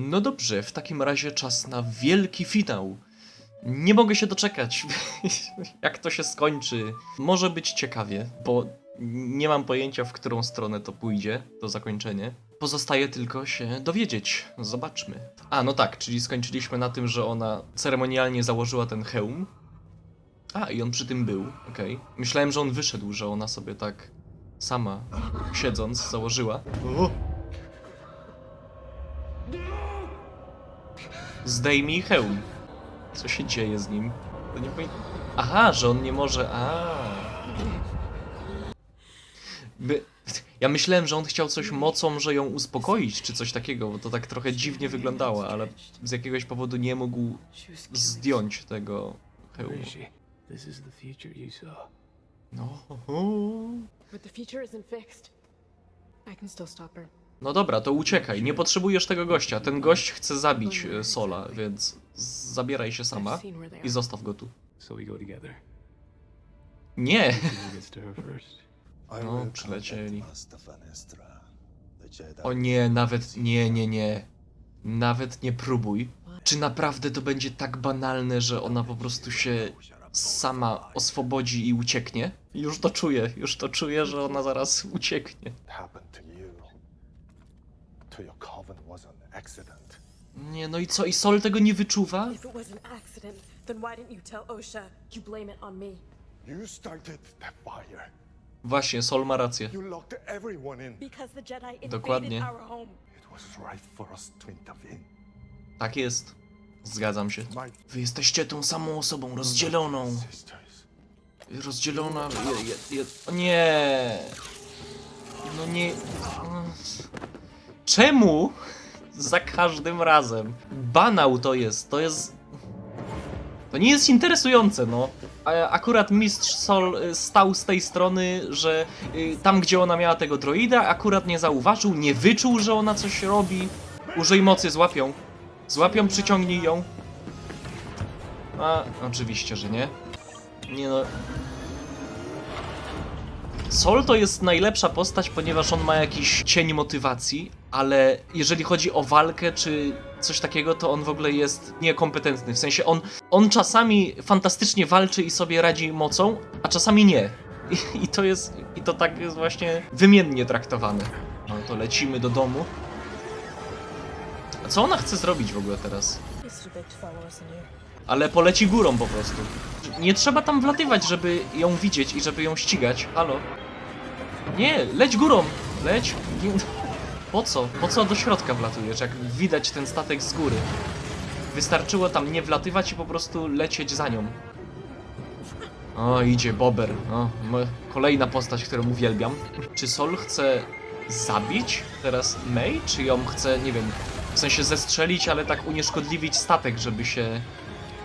No dobrze, w takim razie czas na wielki finał. Nie mogę się doczekać, jak to się skończy. Może być ciekawie, bo nie mam pojęcia, w którą stronę to pójdzie, to zakończenie. Pozostaje tylko się dowiedzieć. Zobaczmy. A, no tak, czyli skończyliśmy na tym, że ona ceremonialnie założyła ten hełm. A, i on przy tym był, okej. Myślałem, że on wyszedł, że ona sobie tak sama, siedząc, założyła. O! Zdejmij hełm. Co się dzieje z nim? To nie powinien... Aha, że on nie może. A. By... Ja myślałem, że on chciał coś mocą, że ją uspokoić, czy coś takiego, bo to tak trochę dziwnie wyglądało, ale z jakiegoś powodu nie mógł zdjąć tego hełmu. No. But the future isn't fixed. I can still stop her. No dobra, to uciekaj. Nie potrzebujesz tego gościa. Ten gość chce zabić e, Sola, więc zabieraj się sama i zostaw go tu. So we go together. Nie! Who gets to her first? I No, will przylecieli. O nie, nawet nie, nie, nie. Nawet nie próbuj. Czy naprawdę to będzie tak banalne, że ona po prostu się sama oswobodzi i ucieknie? Już to czuję, już to czuję, że ona zaraz ucieknie. happened to you. To your coven was an accident. Nie, no i co, i Sol tego nie wyczuwa? If it was an accident, then why didn't you tell Osha? You blame it on me. You started the fire. Właśnie, Sol ma rację. You locked everyone in. Because the Jedi invaded Dokładnie. our home. It was right for us to intervene. Tak jest. Zgadzam się. My Wy jesteście tą samą osobą, rozdzieloną. sisters. Rozdzielona. Je, je, je. O nie! No nie. Czemu? Za każdym razem. Banał to jest. To jest. To nie jest interesujące, no. Akurat mistrz Sol y, stał z tej strony, że y, tam, gdzie ona miała tego droida, akurat nie zauważył, nie wyczuł, że ona coś robi. Użyj mocy, złapią. Złapią, przyciągnij ją. A, oczywiście, że nie. Nie no. Sol to jest najlepsza postać, ponieważ on ma jakiś cień motywacji, ale jeżeli chodzi o walkę czy coś takiego, to on w ogóle jest niekompetentny. W sensie on, on czasami fantastycznie walczy i sobie radzi mocą, a czasami nie. I, i to jest, i to tak jest właśnie wymiennie traktowane. No to lecimy do domu. A co ona chce zrobić w ogóle teraz? Ale poleci górą po prostu. Nie trzeba tam wlatywać, żeby ją widzieć i żeby ją ścigać. Halo? Nie, leć górą! Leć! Po co? Po co do środka wlatujesz, jak widać ten statek z góry? Wystarczyło tam nie wlatywać i po prostu lecieć za nią. O, idzie Bober. O, kolejna postać, którą uwielbiam. Czy Sol chce zabić teraz May? Czy ją chce, nie wiem, w sensie zestrzelić, ale tak unieszkodliwić statek, żeby się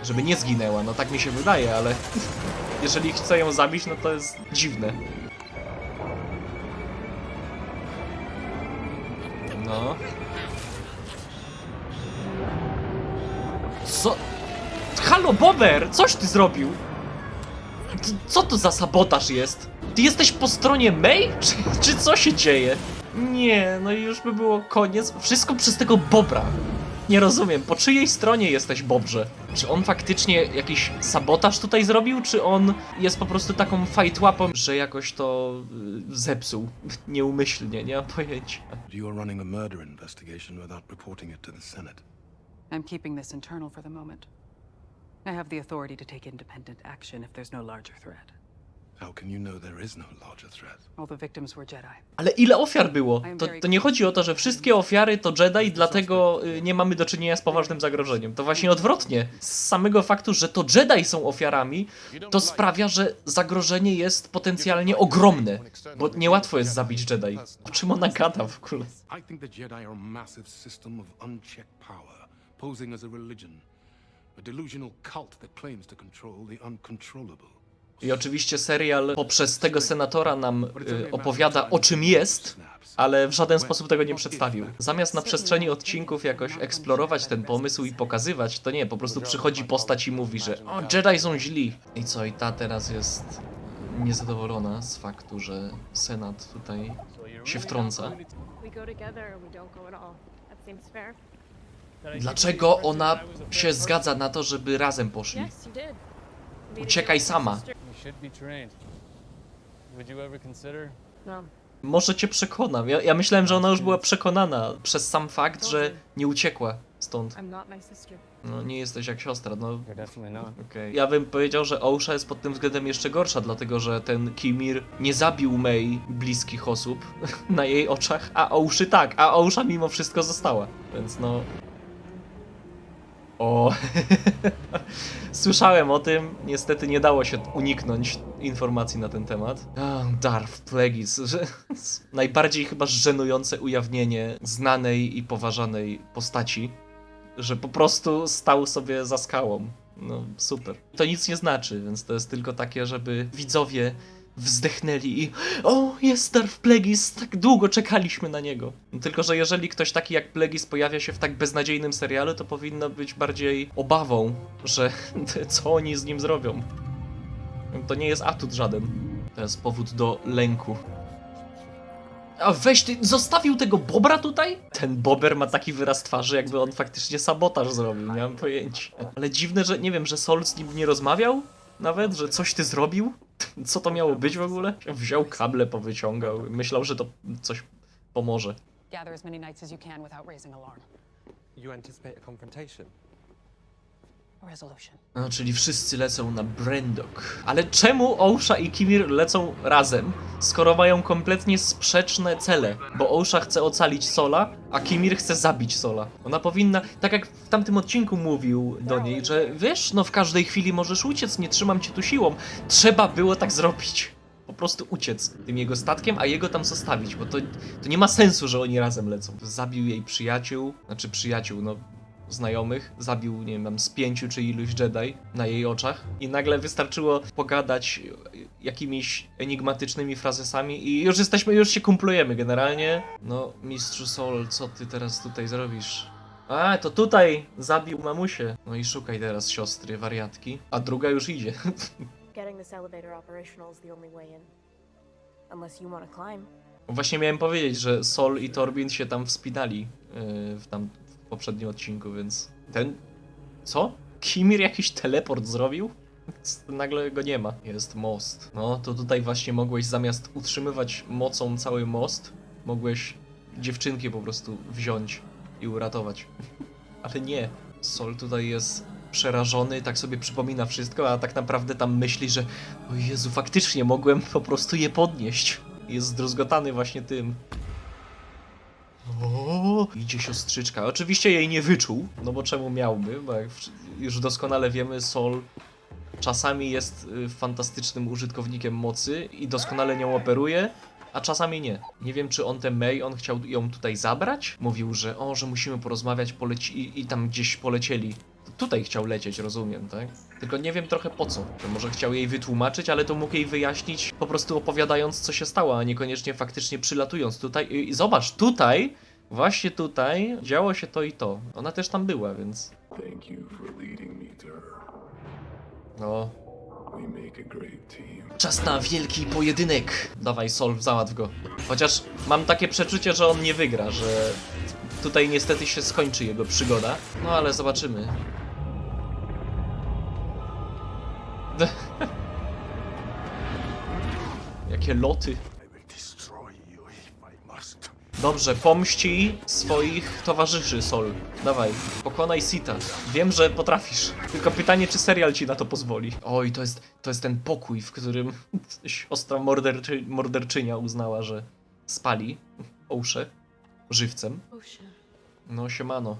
żeby nie zginęła. No tak mi się wydaje, ale jeżeli chce ją zabić, no to jest dziwne. No. Co? Halo, Bober! Coś ty zrobił? Co to za sabotaż jest? Ty jesteś po stronie May? Czy, czy co się dzieje? Nie, no i już by było koniec. Wszystko przez tego Bobra. Nie rozumiem, po czyjej stronie jesteś, Bobrze? Czy on faktycznie jakiś sabotaż tutaj zrobił, czy on jest po prostu taką fajtłapą, że jakoś to y, zepsuł nieumyślnie, nie mam pojęcia. You are running a murder investigation without reporting it to the Senate. I'm keeping this internal for the moment. I have the authority to take independent action if there's no larger threat. How can you know there is no larger threat? All the victims were Jedi. Ale ile ofiar było? To, to nie chodzi o to, że wszystkie ofiary to Jedi, dlatego y, nie mamy do czynienia z poważnym zagrożeniem. To właśnie odwrotnie. Z samego faktu, że to Jedi są ofiarami, to sprawia, że zagrożenie jest potencjalnie ogromne. Bo niełatwo jest zabić Jedi. O czym ona gada w ogóle? I think the Jedi are a massive system of unchecked power, posing as a religion. A delusional cult that claims to control the uncontrollable. I oczywiście serial poprzez tego senatora nam y, opowiada o czym jest, ale w żaden sposób tego nie przedstawił. Zamiast na przestrzeni odcinków jakoś eksplorować ten pomysł i pokazywać, to nie, po prostu przychodzi postać i mówi, że o, Jedi są źli. I co, i ta teraz jest niezadowolona z faktu, że Senat tutaj się wtrąca. We go together or we don't go at all. That seems fair. Dlaczego ona się zgadza na to, żeby razem poszli? Yes, you did. Uciekaj sama. Should be trained. Would you ever consider? No. Może cię przekonam. Ja, ja myślałem, że ona już była przekonana przez sam fakt, że nie uciekła stąd. I'm not my sister. No nie jesteś jak siostra, no You're definitely not. Okej. Ja bym powiedział, że Ousha jest pod tym względem jeszcze gorsza, dlatego że ten Kimir nie zabił Mei bliskich osób na jej oczach, a Ouszy tak, a Ousha mimo wszystko została. Więc no. O. Słyszałem o tym, niestety nie dało się uniknąć informacji na ten temat. Ah, Darth Plagueis, najbardziej chyba żenujące ujawnienie znanej i poważanej postaci że po prostu stał sobie za skałą. No super. To nic nie znaczy, więc to jest tylko takie, żeby widzowie wzdechnęli i o, jest Darth Plagueis, tak długo czekaliśmy na niego. Tylko, że jeżeli ktoś taki jak Plagueis pojawia się w tak beznadziejnym serialu, to powinno być bardziej obawą, że co oni z nim zrobią. To nie jest atut żaden. To jest powód do lęku. A weź ty, zostawił tego Bobra tutaj? Ten Bober ma taki wyraz twarzy, jakby on faktycznie sabotaż zrobił, nie mam pojęcia. Ale dziwne, że nie wiem, że Sol z nim nie rozmawiał? Nawet, że coś ty zrobił? Co to miało być w ogóle? Wziął kable, powyciągał, myślał, że to coś pomoże. Gather as many knights as you can without raising alarm. You anticipate a confrontation? A. No, czyli wszyscy lecą na Brendok. Ale czemu Ousha i Kimir lecą razem, skoro mają kompletnie sprzeczne cele? Bo Ousha chce ocalić Sola, a Kimir chce zabić Sola. Ona powinna, tak jak w tamtym odcinku mówił do niej, że wiesz, no w każdej chwili możesz uciec, nie trzymam cię tu siłą. Trzeba było tak zrobić. Po prostu uciec tym jego statkiem, a jego tam zostawić, bo to, to nie ma sensu, że oni razem lecą. Zabił jej przyjaciół, znaczy przyjaciół, no znajomych, zabił, nie wiem, z pięciu czy iluś Jedi na jej oczach i nagle wystarczyło pogadać jakimiś enigmatycznymi frazesami i już jesteśmy, już się kumplujemy generalnie. No, mistrzu Sol, co ty teraz tutaj zrobisz? A, to tutaj zabił mamusię. No i szukaj teraz siostry, wariatki. A druga już idzie. Getting this elevator operational is the only way in. Unless you want to climb. Właśnie miałem powiedzieć, że Sol i Torbin się tam wspinali yy, w tam poprzednim odcinku, więc ten... Co? Kimir jakiś teleport zrobił? Nagle go nie ma. Jest most. No, to tutaj właśnie mogłeś zamiast utrzymywać mocą cały most, mogłeś dziewczynki po prostu wziąć i uratować. Ale nie. Sol tutaj jest przerażony, tak sobie przypomina wszystko, a tak naprawdę tam myśli, że o Jezu, faktycznie mogłem po prostu je podnieść. Jest zdruzgotany właśnie tym. O, idzie siostrzyczka. Oczywiście jej nie wyczuł, no bo czemu miałby, bo jak już doskonale wiemy, Sol czasami jest y, fantastycznym użytkownikiem mocy i doskonale nią operuje, a czasami nie. Nie wiem, czy on tę May, on chciał ją tutaj zabrać? Mówił, że o, że musimy porozmawiać, poleci i, i tam gdzieś polecieli. Tutaj chciał lecieć, rozumiem, tak? Tylko nie wiem trochę po co. To może chciał jej wytłumaczyć, ale to mógł jej wyjaśnić po prostu opowiadając, co się stało, a niekoniecznie faktycznie przylatując tutaj. I, i zobacz, tutaj, właśnie tutaj, działo się to i to. Ona też tam była, więc... Thank you for leading me to her. No, Czas na wielki pojedynek. Dawaj, Sol, załatw go. Chociaż mam takie przeczucie, że on nie wygra, że tutaj niestety się skończy jego przygoda. No ale zobaczymy. Jakie loty. I will destroy you if I must. Dobrze, pomści swoich towarzyszy, Sol. Dawaj, pokonaj Sita. Wiem, że potrafisz. Tylko pytanie, czy serial ci na to pozwoli. Oj, to jest, to jest ten pokój, w którym siostra morderczy, morderczynia uznała, że spali Ousze żywcem. No, siemano.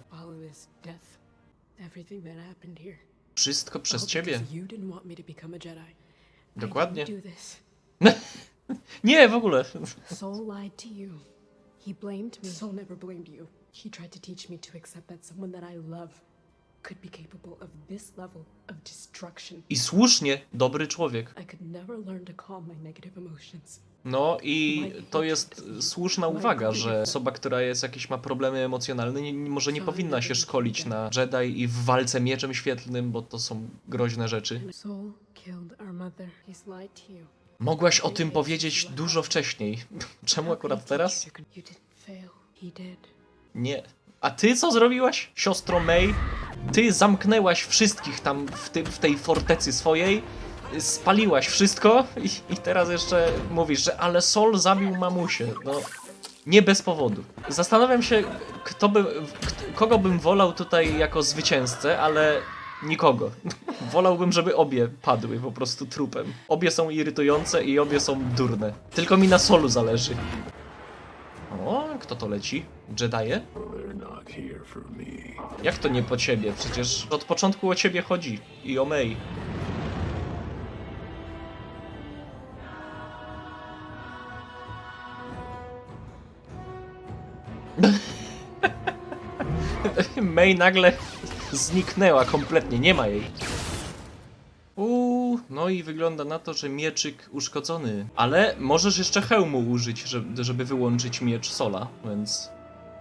Wszystko przez ciebie. Dokładnie. Nie, w ogóle. Soul lied to you. He blamed me. Soul never blamed you. He tried to teach me to accept that someone that I love could be capable of this level of destruction. I słusznie, dobry człowiek. I could never learn to calm my negative emotions. No i to jest słuszna uwaga, że osoba, która jest jakieś ma problemy emocjonalne, nie, może nie powinna się szkolić na Jedi i w walce mieczem świetlnym, bo to są groźne rzeczy. Soul killed our mother. He's lied to you. Mogłaś o tym powiedzieć dużo wcześniej. Czemu akurat teraz? Nie. A ty co zrobiłaś, siostro May? Ty zamknęłaś wszystkich tam w, tym, w tej fortecy swojej, spaliłaś wszystko i, i teraz jeszcze mówisz, że ale Sol zabił mamusię. No, nie bez powodu. Zastanawiam się, kto by, kogo bym wolał tutaj jako zwycięzcę, ale nikogo. Wolałbym, żeby obie padły po prostu trupem. Obie są irytujące i obie są durne. Tylko mi na Solu zależy. O, kto to leci? Me. Jak to nie po ciebie? Przecież od początku o ciebie chodzi. I o May. May nagle zniknęła kompletnie, nie ma jej. Uuu, no i wygląda na to, że mieczyk uszkodzony. Ale możesz jeszcze hełmu użyć, żeby, wyłączyć miecz Sola, więc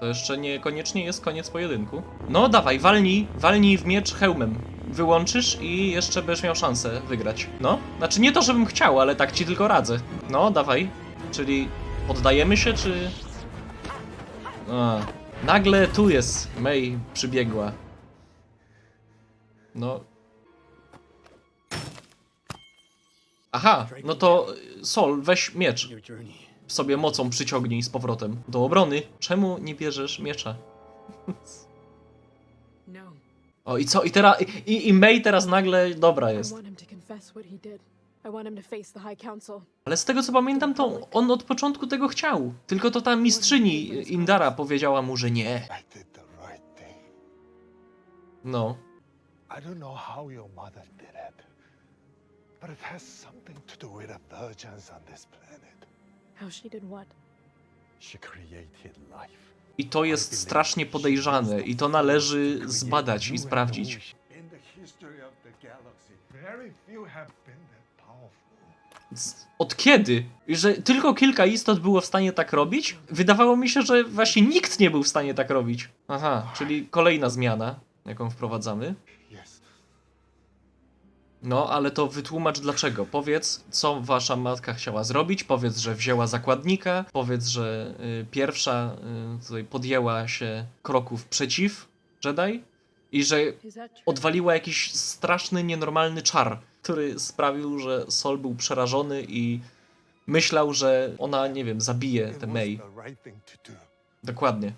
to jeszcze niekoniecznie jest koniec pojedynku. No dawaj, walnij, walnij w miecz hełmem. Wyłączysz i jeszcze będziesz miał szansę wygrać. No, znaczy nie to, żebym chciał, ale tak ci tylko radzę. No, dawaj. Czyli poddajemy się, czy... A, nagle tu jest May przybiegła. No. Aha, no to y, Sol, weź miecz. Sobie mocą przyciągnij z powrotem do obrony. Czemu nie bierzesz miecza? No. O i co? I teraz. I, i May teraz nagle dobra jest. Ale z tego co pamiętam, to on od początku tego chciał. Tylko to ta mistrzyni Indara powiedziała mu, że nie. No. I don't know how your mother did it, but it has something to do with the virgins on this planet. How she did what? She created life. I to jest strasznie podejrzane i to należy zbadać i sprawdzić. In the history of the galaxy, very few have been that powerful. Z- Od kiedy? Że tylko kilka istot było w stanie tak robić? Wydawało mi się, że właśnie nikt nie był w stanie tak robić. Aha, czyli kolejna zmiana, jaką wprowadzamy. No, ale to wytłumacz dlaczego. Powiedz, co wasza matka chciała zrobić. Powiedz, że wzięła zakładnika. Powiedz, że y, pierwsza y, tutaj podjęła się kroków przeciw Jedi i że odwaliła jakiś straszny, nienormalny czar, który sprawił, że Sol był przerażony i myślał, że ona, nie wiem, zabije tę May. Dokładnie.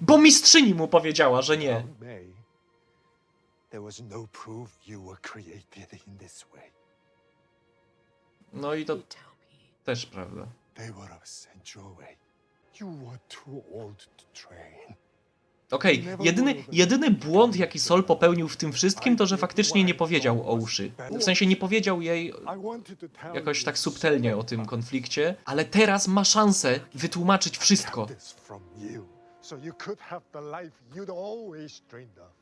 Bo mistrzyni mu powiedziała, że nie. There was no proof you were created in this way. No i to też prawda. They were away. You were too old to train. Okej, jedyny, jedyny błąd, jaki Sol popełnił w tym wszystkim, to że faktycznie nie powiedział o uszy. W sensie nie powiedział jej jakoś tak subtelnie o tym konflikcie, ale teraz ma szansę wytłumaczyć wszystko. this from you, so you could have the life you'd always dreamed of.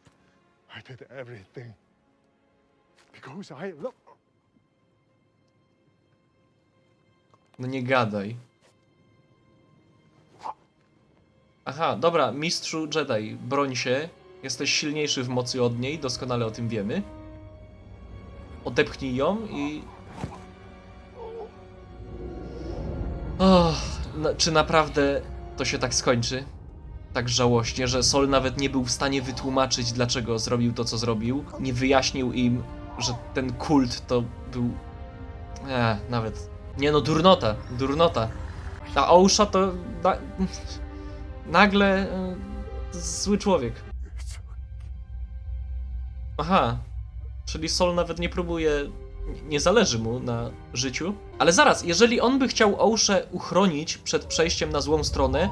I did everything because I love. No nie gadaj. Aha, dobra, mistrzu Jedi, broń się. Jesteś silniejszy w mocy od niej, doskonale o tym wiemy. Odepchnij ją i... Na, czy naprawdę to się tak skończy? Tak żałośnie, że Sol nawet nie był w stanie wytłumaczyć, dlaczego zrobił to, co zrobił. Nie wyjaśnił im, że ten kult to był... Eee, nawet... Nie no, durnota, durnota. A Ousha to... Na... Nagle... e, Zły człowiek. Aha. Czyli Sol nawet nie próbuje... Nie zależy mu na życiu. Ale zaraz, jeżeli on by chciał Ouszę uchronić przed przejściem na złą stronę,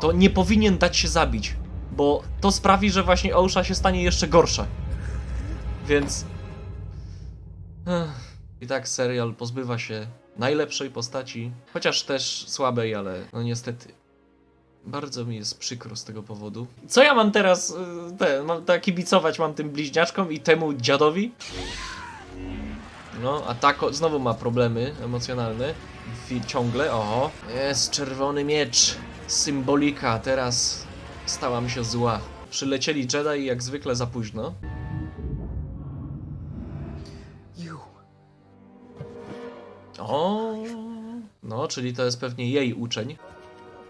to nie powinien dać się zabić. Bo to sprawi, że właśnie Ousza się stanie jeszcze gorsza. Więc... I tak serial pozbywa się najlepszej postaci, chociaż też słabej, ale no niestety. Bardzo mi jest przykro z tego powodu. Co ja mam teraz, y, te, mam tak kibicować mam tym bliźniaczkom i temu dziadowi? No, a Tako znowu ma problemy emocjonalne. Ciągle, oho. Jest czerwony miecz. Symbolika, teraz stałam się zła. Przylecieli Jedi jak zwykle za późno. You. O, no, czyli to jest pewnie jej uczeń.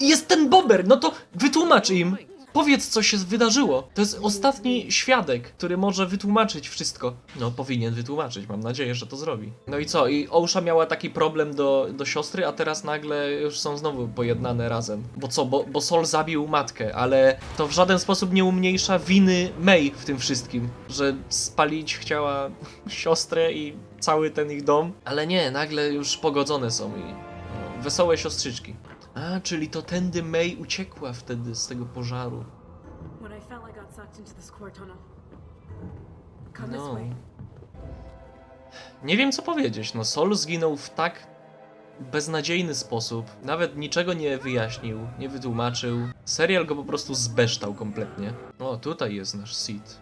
Jest ten Bober! No to wytłumacz im! Powiedz, co się wydarzyło. To jest ostatni świadek, który może wytłumaczyć wszystko. No, powinien wytłumaczyć, mam nadzieję, że to zrobi. No i co? I Ousha miała taki problem do, do siostry, a teraz nagle już są znowu pojednane razem. Bo co? Bo, bo Sol zabił matkę, ale to w żaden sposób nie umniejsza winy May w tym wszystkim. Że spalić chciała siostrę i cały ten ich dom. Ale nie, nagle już pogodzone są i no, wesołe siostrzyczki. A, czyli to tędy May uciekła wtedy z tego pożaru. No. Nie wiem co powiedzieć. No, Sol zginął w tak beznadziejny sposób. Nawet niczego nie wyjaśnił, nie wytłumaczył. Serial go po prostu zbeształ kompletnie. O, tutaj jest nasz Sid.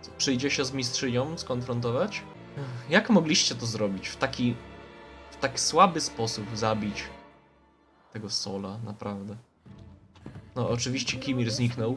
Co, Przyjdzie się z mistrzynią skonfrontować? Jak mogliście to zrobić? W taki... w tak słaby sposób zabić tego Sola, naprawdę. No, oczywiście Kimir zniknął.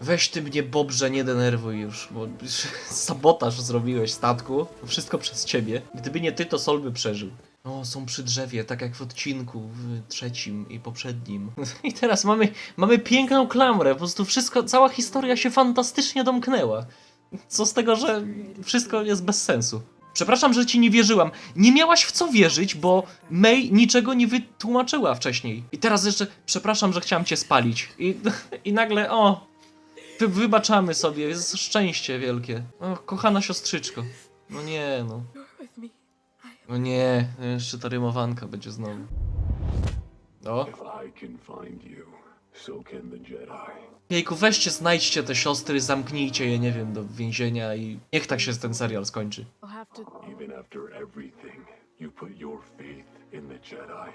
Weź ty mnie, Bobrze, nie denerwuj już, bo sabotaż zrobiłeś statku. Wszystko przez ciebie. Gdyby nie ty, to Sol by przeżył. O, są przy drzewie, tak jak w odcinku w trzecim i poprzednim. I teraz mamy, mamy piękną klamrę, po prostu wszystko, cała historia się fantastycznie domknęła. Co z tego, że wszystko jest bez sensu. Przepraszam, że ci nie wierzyłam. Nie miałaś w co wierzyć, bo May niczego nie wytłumaczyła wcześniej. I teraz jeszcze, przepraszam, że chciałam cię spalić. I, i nagle, o, wy, wybaczamy sobie, jest szczęście wielkie. O, kochana siostrzyczko. No nie, no. No nie, jeszcze ta rymowanka będzie znowu. O, so can the Jedi. jejku, weźcie, znajdźcie te siostry, zamknijcie je, nie wiem, do więzienia i niech tak się ten serial skończy. I'll have to. Even after everything, you put your faith in the Jedi.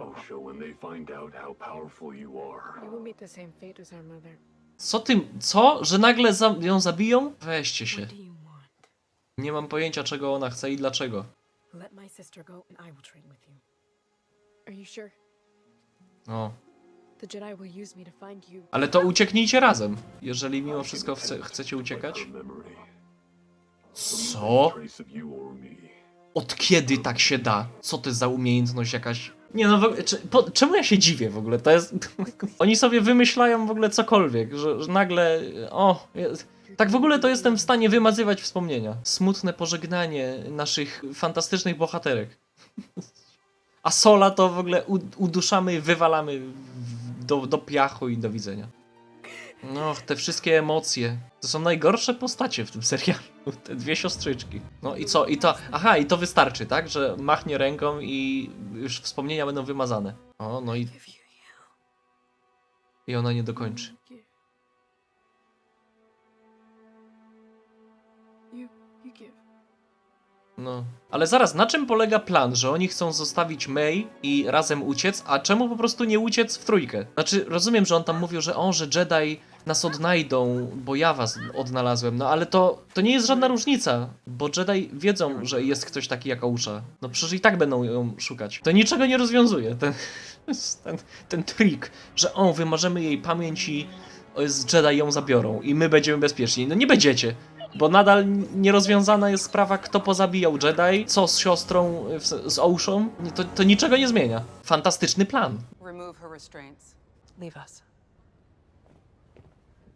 I'll show when they find out how powerful you are. You will meet the same fate as our mother. Co tym, co? Że nagle za ją zabiją? Weźcie się. What do you want? Nie mam pojęcia, czego ona chce i dlaczego. Let my sister go, and I will train with you. Are you sure? O. Ale to ucieknijcie razem, jeżeli mimo wszystko chce, chcecie uciekać. Co? Od kiedy tak się da? Co to za umiejętność jakaś? Nie no, ogóle, czy, po, czemu ja się dziwię w ogóle? To jest... Oni sobie wymyślają w ogóle cokolwiek, że, że nagle... O, jest, tak w ogóle to jestem w stanie wymazywać wspomnienia. Smutne pożegnanie naszych fantastycznych bohaterek. A Sola to w ogóle uduszamy, wywalamy do, do piachu i do widzenia. No, te wszystkie emocje. To są najgorsze postacie w tym serialu. Te dwie siostrzyczki. No i co? I to. Aha, i to wystarczy, tak? Że machnie ręką i już wspomnienia będą wymazane. O, no i, i ona nie dokończy. You, you give. No. Ale zaraz, na czym polega plan, że oni chcą zostawić May i razem uciec, a czemu po prostu nie uciec w trójkę? Znaczy, rozumiem, że on tam mówił, że o, że Jedi nas odnajdą, bo ja was odnalazłem, no ale to, to nie jest żadna różnica, bo Jedi wiedzą, że jest ktoś taki jak Ousha. No przecież i tak będą ją szukać. To niczego nie rozwiązuje, ten, ten, ten trik, że o, wymarzymy jej pamięć i z Jedi ją zabiorą i my będziemy bezpieczni. No nie będziecie. Bo nadal nierozwiązana jest sprawa, kto pozabijał Jedi, co z siostrą, w s- z Oushą. To, to niczego nie zmienia. Fantastyczny plan. Remove her restraints. Leave us.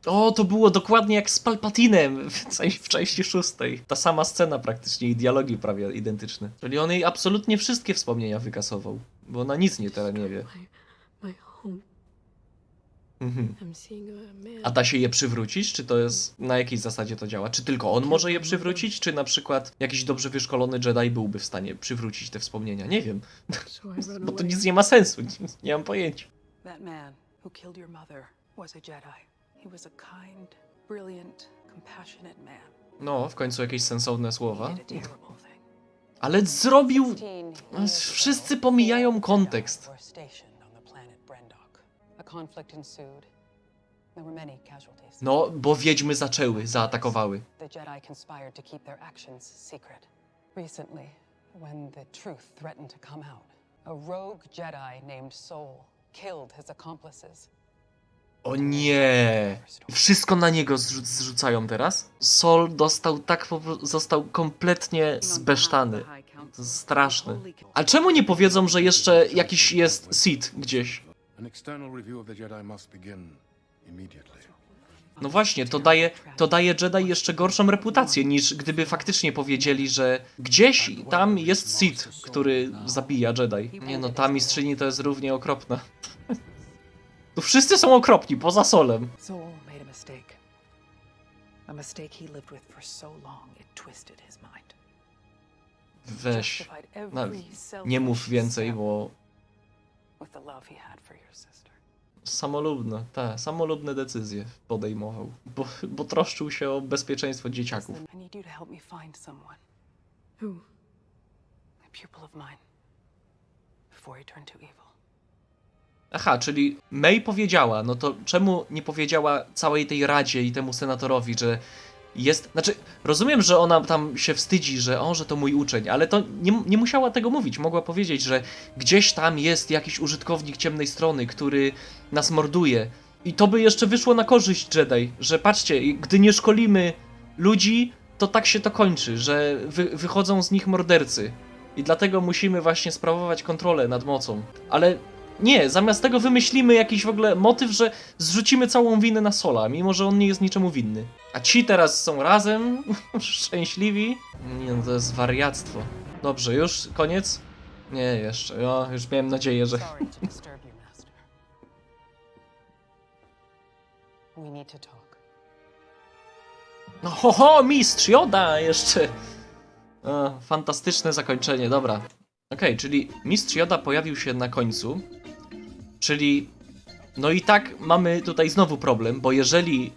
O, to było dokładnie jak z Palpatinem w, w części szóstej. Ta sama scena praktycznie i dialogi prawie identyczne. Czyli on jej absolutnie wszystkie wspomnienia wykasował. Bo ona nic nie teraz nie wie. My, my home. Mhm. A da się je przywrócić? Czy to jest, na jakiej zasadzie to działa? Czy tylko on może je przywrócić? Czy na przykład jakiś dobrze wyszkolony Jedi byłby w stanie przywrócić te wspomnienia? Nie wiem. Bo to nic nie ma sensu. Nie, nie mam pojęcia. That man who killed your mother was a Jedi. He was a kind, brilliant, compassionate man. No, w końcu jakieś sensowne słowa. Ale zrobił... 16 years Wszyscy pomijają kontekst. No, bo wiedźmy zaczęły, zaatakowały. The Jedi conspired to keep their actions secret. Recently, when the truth threatened to come out, a rogue Jedi named Soul killed his accomplices. O nie! Wszystko na niego zrzu- zrzucają teraz? Sol dostał tak został kompletnie zbesztany. To straszne. A czemu nie powiedzą, że jeszcze jakiś jest Sith gdzieś? An external review of the Jedi must begin immediately. No właśnie, to daje, to daje Jedi jeszcze gorszą reputację, niż gdyby faktycznie powiedzieli, że gdzieś tam jest Sith, który zabija Jedi. Nie no, ta mistrzyni to jest równie okropna. Tu wszyscy są okropni, poza Solem. Soul made a mistake. A mistake he lived with for so long it twisted his mind. Weź, no, nie mów więcej, bo With the love he had for your sister. samolubne, te, samolubne decyzje podejmował, bo, bo troszczył się o bezpieczeństwo dzieciaków. I need you to help me find someone. Who? A pupil of mine. Before he turned to evil. Aha, czyli May powiedziała, no to czemu nie powiedziała całej tej radzie i temu senatorowi, że jest. Znaczy, rozumiem, że ona tam się wstydzi, że o, że to mój uczeń, ale to nie, nie musiała tego mówić. Mogła powiedzieć, że gdzieś tam jest jakiś użytkownik ciemnej strony, który nas morduje. I to by jeszcze wyszło na korzyść Jedi, że patrzcie, gdy nie szkolimy ludzi, to tak się to kończy, że wy, wychodzą z nich mordercy. I dlatego musimy właśnie sprawować kontrolę nad mocą. Ale nie, zamiast tego wymyślimy jakiś w ogóle motyw, że zrzucimy całą winę na Sola, mimo że on nie jest niczemu winny. A ci teraz są razem, szczęśliwi. Nie no, to jest wariactwo. Dobrze, już koniec? Nie, jeszcze. No, już miałem nadzieję, że... Sorry to disturb you, Master. We need to talk. No ho, ho mistrz Joda jeszcze! O, fantastyczne zakończenie, dobra. Okej, czyli mistrz Joda pojawił się na końcu, czyli... No i tak mamy tutaj znowu problem, bo jeżeli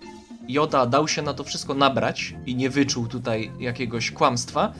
Joda dał się na to wszystko nabrać i nie wyczuł tutaj jakiegoś kłamstwa,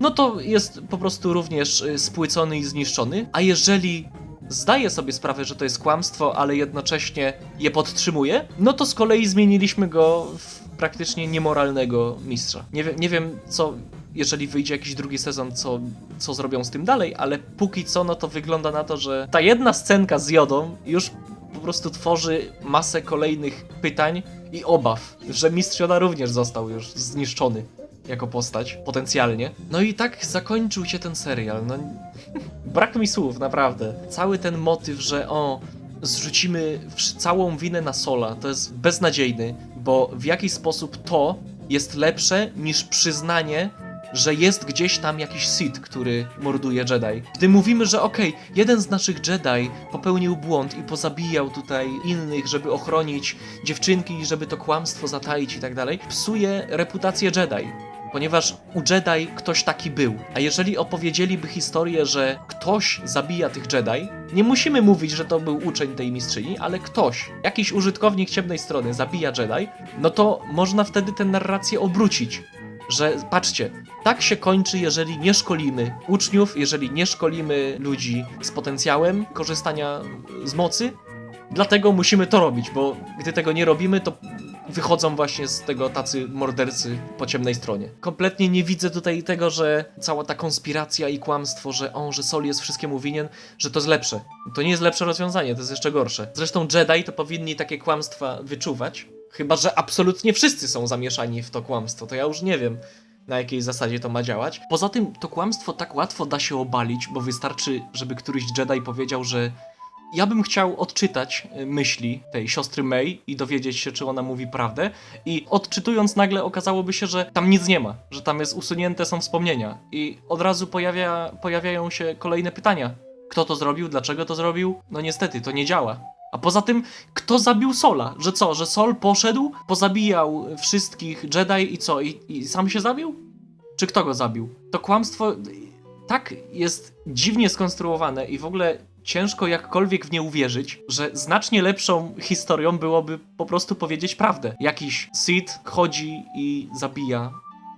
no to jest po prostu również y, spłycony i zniszczony, a jeżeli zdaje sobie sprawę, że to jest kłamstwo, ale jednocześnie je podtrzymuje, no to z kolei zmieniliśmy go w praktycznie niemoralnego mistrza. Nie, wiem- nie wiem, co, jeżeli wyjdzie jakiś drugi sezon, co, co zrobią z tym dalej, ale póki co, no to wygląda na to, że ta jedna scenka z Jodą już po prostu tworzy masę kolejnych pytań i obaw, że mistrz Joda również został już zniszczony jako postać, potencjalnie. No i tak zakończył się ten serial. No, brak mi słów, naprawdę. Cały ten motyw, że o, zrzucimy całą winę na Sola, to jest beznadziejny, bo w jaki sposób to jest lepsze niż przyznanie, że jest gdzieś tam jakiś Sith, który morduje Jedi. Gdy mówimy, że okej, jeden z naszych Jedi popełnił błąd i pozabijał tutaj innych, żeby ochronić dziewczynki, żeby to kłamstwo zataić i tak dalej, psuje reputację Jedi. Ponieważ u Jedi ktoś taki był. A jeżeli opowiedzieliby historię, że ktoś zabija tych Jedi, nie musimy mówić, że to był uczeń tej mistrzyni, ale ktoś, jakiś użytkownik ciemnej strony zabija Jedi, no to można wtedy tę narrację obrócić że patrzcie, tak się kończy, jeżeli nie szkolimy uczniów, jeżeli nie szkolimy ludzi z potencjałem korzystania z mocy. Dlatego musimy to robić, bo gdy tego nie robimy, to wychodzą właśnie z tego tacy mordercy po ciemnej stronie. Kompletnie nie widzę tutaj tego, że cała ta konspiracja i kłamstwo, że on, że Sol jest wszystkiemu winien, że to jest lepsze. To nie jest lepsze rozwiązanie, to jest jeszcze gorsze. Zresztą Jedi to powinni takie kłamstwa wyczuwać, chyba że absolutnie wszyscy są zamieszani w to kłamstwo, to ja już nie wiem na jakiej zasadzie to ma działać. Poza tym to kłamstwo tak łatwo da się obalić, bo wystarczy, żeby któryś Jedi powiedział, że ja bym chciał odczytać y, myśli tej siostry May i dowiedzieć się, czy ona mówi prawdę. I odczytując nagle okazałoby się, że tam nic nie ma, że tam jest usunięte są wspomnienia. I od razu pojawia, pojawiają się kolejne pytania. Kto to zrobił? Dlaczego to zrobił? No niestety, to nie działa. A poza tym, kto zabił Sola? Że co, że Sol poszedł, pozabijał wszystkich Jedi i co? I, i sam się zabił? Czy kto go zabił? To kłamstwo tak jest dziwnie skonstruowane i w ogóle ciężko jakkolwiek w nie uwierzyć, że znacznie lepszą historią byłoby po prostu powiedzieć prawdę. Jakiś Sith chodzi i zabija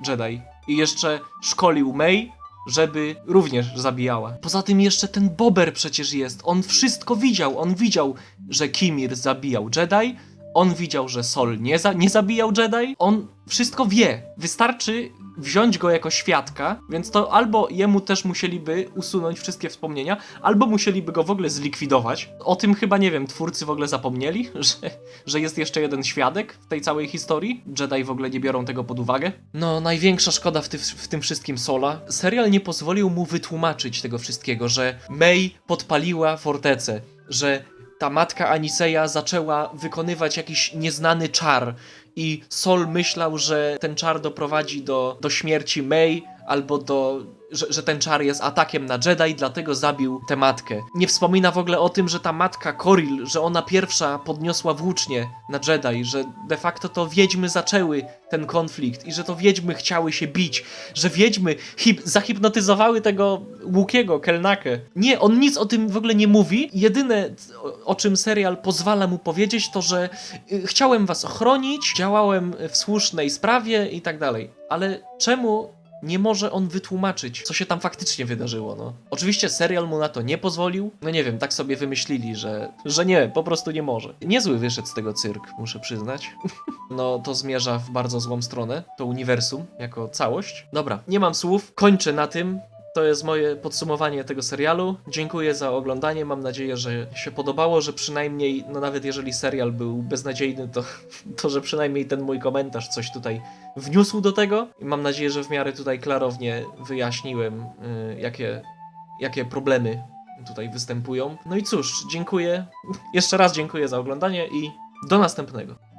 Jedi. I jeszcze szkolił May, żeby również zabijała. Poza tym jeszcze ten Bober przecież jest. On wszystko widział. On widział, że Kimir zabijał Jedi. On widział, że Sol nie, za nie zabijał Jedi. On wszystko wie. Wystarczy wziąć go jako świadka, więc to albo jemu też musieliby usunąć wszystkie wspomnienia, albo musieliby go w ogóle zlikwidować. O tym chyba, nie wiem, twórcy w ogóle zapomnieli, że, że jest jeszcze jeden świadek w tej całej historii. Jedi w ogóle nie biorą tego pod uwagę. No, największa szkoda w, ty, w tym wszystkim Sola. Serial nie pozwolił mu wytłumaczyć tego wszystkiego, że May podpaliła fortecę, że ta matka Aniseja zaczęła wykonywać jakiś nieznany czar i Sol myślał, że ten czar doprowadzi do, do śmierci May albo do. Że, że ten czar jest atakiem na Jedi, dlatego zabił tę matkę. Nie wspomina w ogóle o tym, że ta matka Koril, że ona pierwsza podniosła włócznie na Jedi, że de facto to wiedźmy zaczęły ten konflikt i że to wiedźmy chciały się bić, że wiedźmy hip- zahipnotyzowały tego Łukiego, Kelnakę. Nie, on nic o tym w ogóle nie mówi. Jedyne, o, czym serial pozwala mu powiedzieć, to że y, chciałem was ochronić, działałem w słusznej sprawie i tak dalej. Ale czemu nie może on wytłumaczyć, co się tam faktycznie wydarzyło, no. Oczywiście serial mu na to nie pozwolił. No nie wiem, tak sobie wymyślili, że, że nie, po prostu nie może. Niezły wyszedł z tego cyrk, muszę przyznać. No to zmierza w bardzo złą stronę, to uniwersum jako całość. Dobra, nie mam słów, kończę na tym. To jest moje podsumowanie tego serialu. Dziękuję za oglądanie. Mam nadzieję, że się podobało, że przynajmniej, no nawet jeżeli serial był beznadziejny, to, to że przynajmniej ten mój komentarz coś tutaj wniósł do tego. I mam nadzieję, że w miarę tutaj klarownie wyjaśniłem, y, jakie, jakie problemy tutaj występują. No i cóż, dziękuję. Jeszcze raz dziękuję za oglądanie i do następnego.